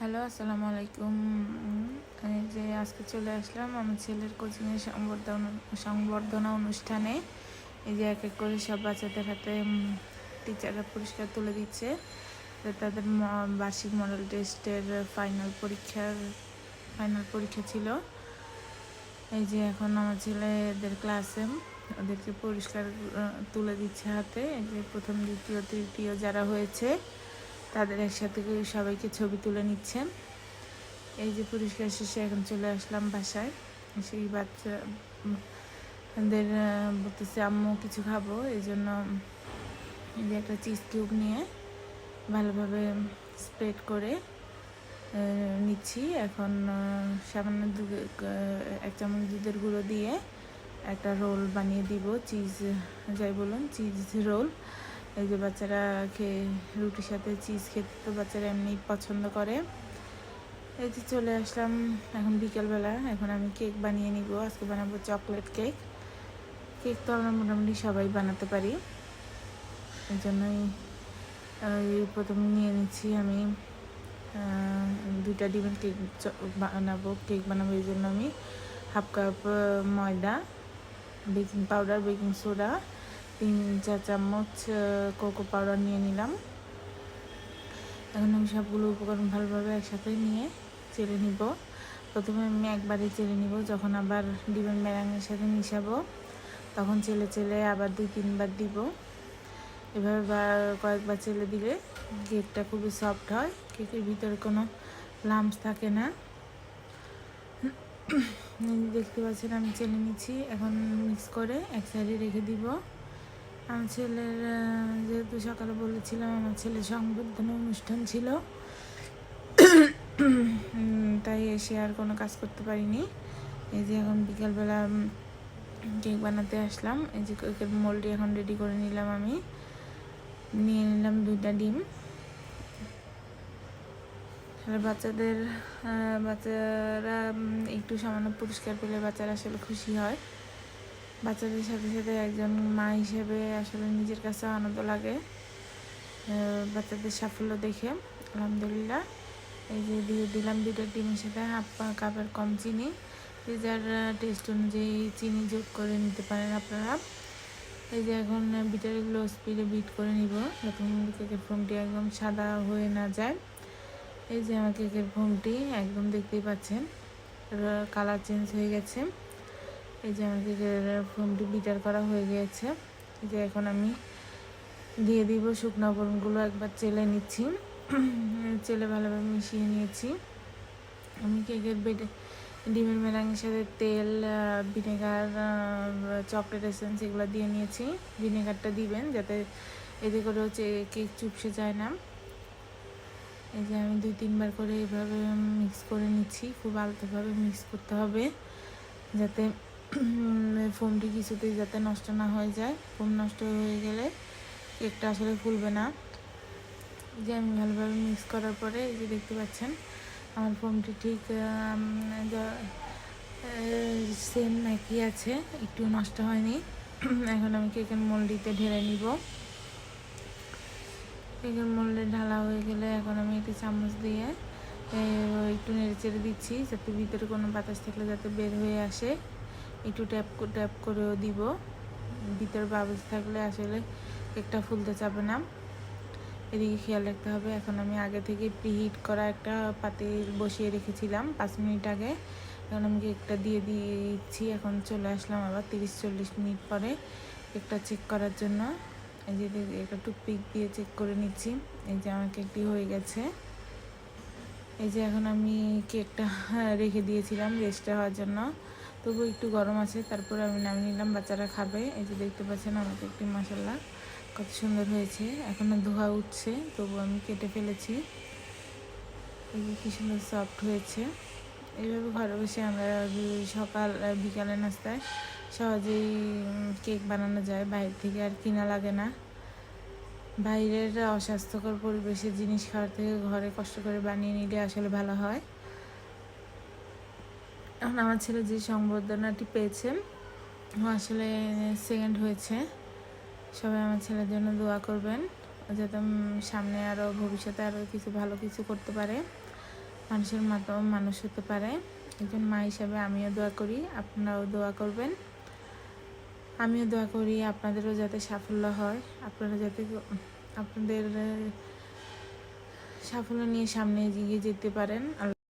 Hello, আসসালামু আলাইকুম। এই যে আজকে চলে আসলাম আমার ছেলের কোচিংয়ের সংবর্ধনা সংবর্ধনা অনুষ্ঠানে। এই যে এক এক করে সব বাচ্চাদের হাতে টিচাররা পুরস্কার তুলে দিচ্ছে। তাদের বার্ষিক মডেল টেস্টের ফাইনাল পরীক্ষার ফাইনাল পরীক্ষা ছিল। এই যে এখন আমার ছেলেদের ক্লাসে ওদেরকে পুরস্কার তুলে দিচ্ছে হাতে। এই যে প্রথম, দ্বিতীয়, তৃতীয় যারা হয়েছে তাদের একসাথে সবাইকে ছবি তুলে নিচ্ছেন। এই যে পরিষ্কার শেষে এখন চলে আসলাম বাসায়। সেই বাচ্চাদের বলতেছে, আম্মু, কিছু খাব? এই জন্য এই যে একটা চিজ কিউব নিয়ে ভালোভাবে স্প্রেড করে নিচ্ছি। এখন সামান্য এক চামচ দুধের গুঁড়ো দিয়ে একটা রোল বানিয়ে দিব। চিজ, যাই বলুন, চিজ রোল। এই যে বাচ্চারা খেয়ে, রুটির সাথে চিজ খেতে তো বাচ্চারা এমনি পছন্দ করে। এই যে চলে আসলাম এখন বিকেলবেলা। এখন আমি কেক বানিয়ে নিব। আজকে বানাবো চকলেট কেক কেক তো আমরা মোটামুটি সবাই বানাতে পারি। এই জন্যই প্রথমে নিয়ে নিচ্ছি আমি দুইটা ডিমের কেক বানাবো। কেক বানাবো এই জন্য আমি হাফ কাপ ময়দা, বেকিং পাউডার, বেকিং সোডা তিন চা চামচ কোকো পাউডার নিয়ে নিলাম। এখন আমি সবগুলো উপকরণ ভালোভাবে একসাথে নিয়ে চেলে নিব। প্রথমে আমি একবারে চেলে নিব, যখন আবার ডিমের ম্যারাঙের সাথে মিশাবো, তখন চেলে চেলে আবার দুই তিনবার দিব। এভাবে কয়েকবার চেলে দিলে কেকটা খুবই সফট হয়, কেকের ভিতরে কোনো লাম্পস থাকে না। দেখতে পাচ্ছেন, আমি চেলে নিচ্ছি। এখন মিক্স করে এক সাইডে রেখে দিব। আমার ছেলের যেহেতু সকালে বলেছিলাম আমার ছেলের সংবর্ধনা অনুষ্ঠান ছিল তাই এসে আর কোনো কাজ করতে পারিনি। এই যে এখন বিকালবেলা কেক বানাতে আসলাম। এই যে কেকের মোলটি এখন রেডি করে নিলাম আমি। নিয়ে নিলাম দুইটা ডিম। বাচ্চাদের বাচ্চারা একটু সামান্য পুরস্কার পেলে বাচ্চারা আসলে খুশি হয়। বাচ্চাদের সাথে সাথে একজন মা হিসেবে আসলে নিজের কাছে আনন্দ লাগে বাচ্চাদের সাফল্য দেখে, আলহামদুলিল্লাহ। এই যে দিয়ে দিলাম দুটো ডিমের সাথে হাফ কাপের কম চিনি। যে যার টেস্ট অনুযায়ী চিনি যোগ করে নিতে পারেন আপনারা। এই যে এখন বিটারে লো স্পিডে বিট করে নিব, যাতে কেকের ফোমটি একদম সাদা হয়ে না যায়। এই যে আমার কেকের ফোমটি একদম দেখতেই পাচ্ছেন কালার চেঞ্জ হয়ে গেছে। এই যে আমার ফোমটি বিটার করা হয়ে গিয়েছে যে এখন আমি দিয়ে দিব শুকনো উপকরণগুলো একবার চেলে নিচ্ছি। চেলে ভালোভাবে মিশিয়ে নিয়েছি। আমি কেকের বেডে ডিমের মেলাঙের সাথে তেল ভিনেগার চকলেট এসেন্স এগুলো দিয়ে নিয়েছি। ভিনেগারটা দিবেন যাতে এতে করে হচ্ছে কেক চুপসে যায় না। এই যে আমি দুই তিনবার করে এভাবে মিক্স করে নিচ্ছি। খুব আলতোভাবে মিক্স করতে হবে যাতে ফোমটি কিছুতেই যাতে নষ্ট না হয়ে যায়। ফোম নষ্ট হয়ে গেলে কেকটা আসলে ফুলবে না। যে আমি ভালোভাবে মিক্স করার পরে এই যে দেখতে পাচ্ছেন, আমার ফোমটি ঠিক সেম একই আছে, একটু নষ্ট হয়নি। এখন আমি কেকের মোল্ডিতে ঢেলে নিব। কেকের মোল্ডে ঢালা হয়ে গেলে এখন আমি একটি চামচ দিয়ে একটু নেড়ে চেড়ে দিচ্ছি, যাতে ভিতরে কোনো বাতাস থাকলে যাতে বের হয়ে আসে। একটু ট্যাপ ট্যাপ করেও দিব। ভিতরে বাবুস থাকলে আসলে কেকটা ফুলতে চাবে না। এদিকে খেয়াল রাখতে হবে, এখন আমি আগে থেকে প্রিহিট করা একটা পাতিল বসিয়ে রেখেছিলাম পাঁচ মিনিট আগে। এখন আমি কেকটা দিয়ে দিচ্ছি, এখন চলে আসলাম আবার তিরিশ চল্লিশ মিনিট পরে কেকটা চেক করার জন্য। এই যে একটা টুথপিক দিয়ে চেক করে নিচ্ছি, এই যে আমার কেকটি হয়ে গেছে। এই যে এখন আমি কেকটা রেখে দিয়েছিলাম রেস্টে হওয়ার জন্য। তবু একটু গরম আছে, তারপরে আমি নামিয়ে নিলাম, বাচ্চারা খাবে। এই যে দেখতে পাচ্ছেন আমাকে একটি মশলা কত সুন্দর হয়েছে। এখনও ধোয়া উঠছে, তবু আমি কেটে ফেলেছি। এই যে কি সুন্দর সফট হয়েছে। এইভাবে ঘরে বসে আমরা সকাল বিকালে নাস্তায় সহজেই কেক বানানো যায়। বাইরে থেকে আর কিনা লাগে না। বাইরের অস্বাস্থ্যকর পরিবেশের জিনিস খাওয়ার থেকে ঘরে কষ্ট করে বানিয়ে নিলে আসলে ভালো হয়। এখন আমার ছেলে যে সংবর্ধনাটি পেয়েছে আসলে সেকেন্ড হয়েছে। সবাই আমার ছেলের জন্য দোয়া করবেন, যাতে সামনে আরও ভবিষ্যতে আরও কিছু ভালো কিছু করতে পারে, মানুষের মতো মানুষ হতে পারে। একজন মা হিসাবে আমিও দোয়া করি, আপনারাও দোয়া করবেন। আমিও দোয়া করি আপনাদেরও যাতে সাফল্য হয়, আপনারা যাতে আপনাদের, সাফল্য নিয়ে সামনে এগিয়ে যেতে পারেন।